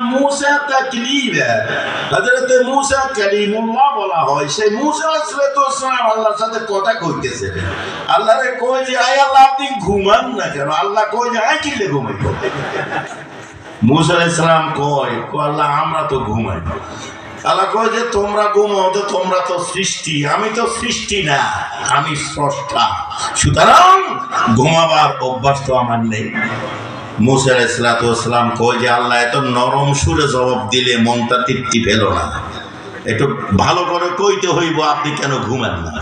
মুসা হযরত মুসা কালিমুল্লাহ বলা হয়। সেই মুসা আল্লাহর সাথে কথা কইতেছে। কই যে, আয় আল্লাহ, আপনি ঘুমান না কেন? আল্লাহ কই যে, আয় কিলে ঘুমাই মুসা কো আল্লাহ, আমরা তো ঘুমাই আল্লাহ কয় যে, তোমরা ঘুমাও তো, তোমরা তো সৃষ্টি। আমি তো সৃষ্টি না, আমি স্রষ্টা। সুতরাং ঘুমাবার অভ্যাস তো আমার নেই। মুসার ইসলাতাম কয় যে, আল্লাহ এত নরম সুরে জবাব দিলে মনটা তৃপ্তি পেল না। একটু ভালো করে কইতে হইব, আপনি কেন ঘুমান না?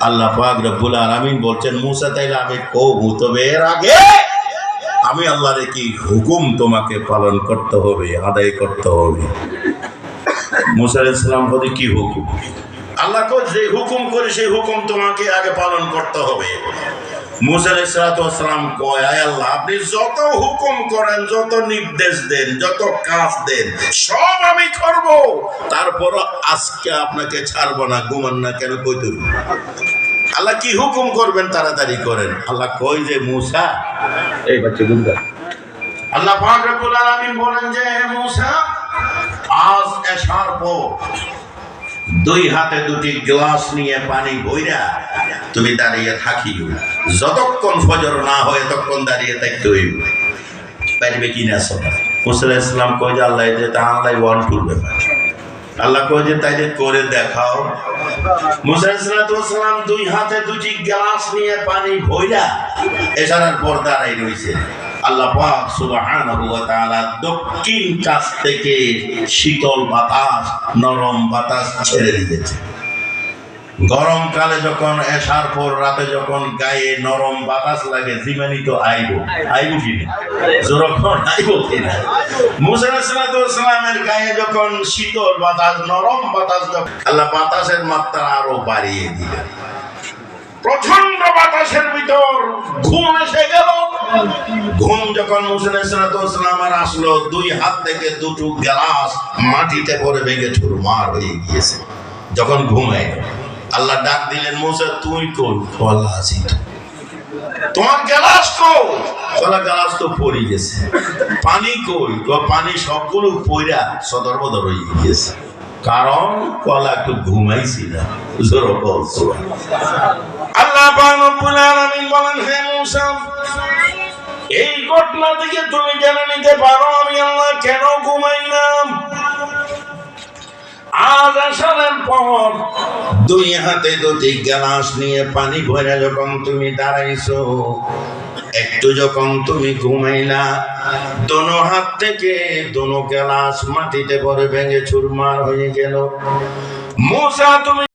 আল্লাহ পাক রব্বুল আলামিন বলছেন, মুসা, তাইলে আমি কবু, তবে এর আগে আমি আল্লাহরে কি হুকুম তোমাকে পালন করতে হবে, আদায় করতে হবে? মুসার ইসলাম বলে, কি হুকুম? আল্লাহ যে হুকুম করে, সেই হুকুম তোমাকে আগে পালন করতে হবে। মুসা ইসলাতাম কয় আল্লাহ, আপনি যত হুকুম করেন, যত নির্দেশ দেন, যত কাজ দেন, সব আমি করব। তারপর আজকে আপনাকে ছাড়বো না, ঘুমান না কেন আল্লাহ কি হুকুম করবেন, তাড়াতাড়ি করেন। আল্লাহ কই যে, মুসা, এই বাচ্চা গুনগা আল্লাহ পাক বলেন যে মুসা, আজ এসার পর দুই হাতে দুটি গ্লাস নিয়ে পানি বইরা তুমি দাঁড়িয়ে থাকিও। যতক্ষণ ফজর না হয় ততক্ষণ দাঁড়িয়ে থাকতে হইব। পারবে কি না সব মুসা ইসলাম কই যে, আল্লাহ যে তা আল্লাহ ওয়ান টুর ব্যাপার আল্লাহ কই যে তাই যে করে দেখাও। মুসা ইসলাম দুই হাতে দুটি গ্লাস নিয়ে পানি ভইরা এছাড়ার পর দাঁড়াই রয়েছে শীতল বাতাস, নরম বাতাস ছেড়ে দিয়েছে। গরমকালে যখন এসার পর রাতে যখন গায়ে নরম বাতাস লাগে জিমানি তো আইব। আইব কিনা যখন আইব কিনা গায়ে যখন শীতল বাতাস, নরম বাতাস আল্লাহ বাতাসের মাত্রা আরও বাড়িয়ে দিলেন। প্রচণ্ড বাতাসের ভিতর ঘুম এসে ঘুম যখন মুসলামের আসলো, দুই হাত থেকে দুটো গ্লাস মাটিতে পড়ে ভেঙে চুরমার হয়ে গিয়েছে। যখন ঘুমায় আল্লাহ ডাক দিলেন, মুসা, তুই কই? আল্লাহ, আছি তোমার গ্লাস কই? কলা তো পড়ে গেছে। পানি কই? তো পানি সবগুলো পইরা সদর বদর হয়ে গিয়েছে। কারণ? কলা একটু ঘুমাইছি না। জোর আল্লাহ বলেন, হে মুসা এই ঘটনা থেকে তুমি জেনে নিতে পারো, আমি আল্লাহ কেন ঘুমাইলাম? আজ আসার পর দুই হাতে দুটি গ্লাস নিয়ে পানি ভরে যখন তুমি দাঁড়াইছো, একটু যখন তুমি ঘুমাইলা, দোনো হাত থেকে দোনো গ্লাস মাটিতে পরে ভেঙে চুরমার হয়ে গেল। মূসা, তুমি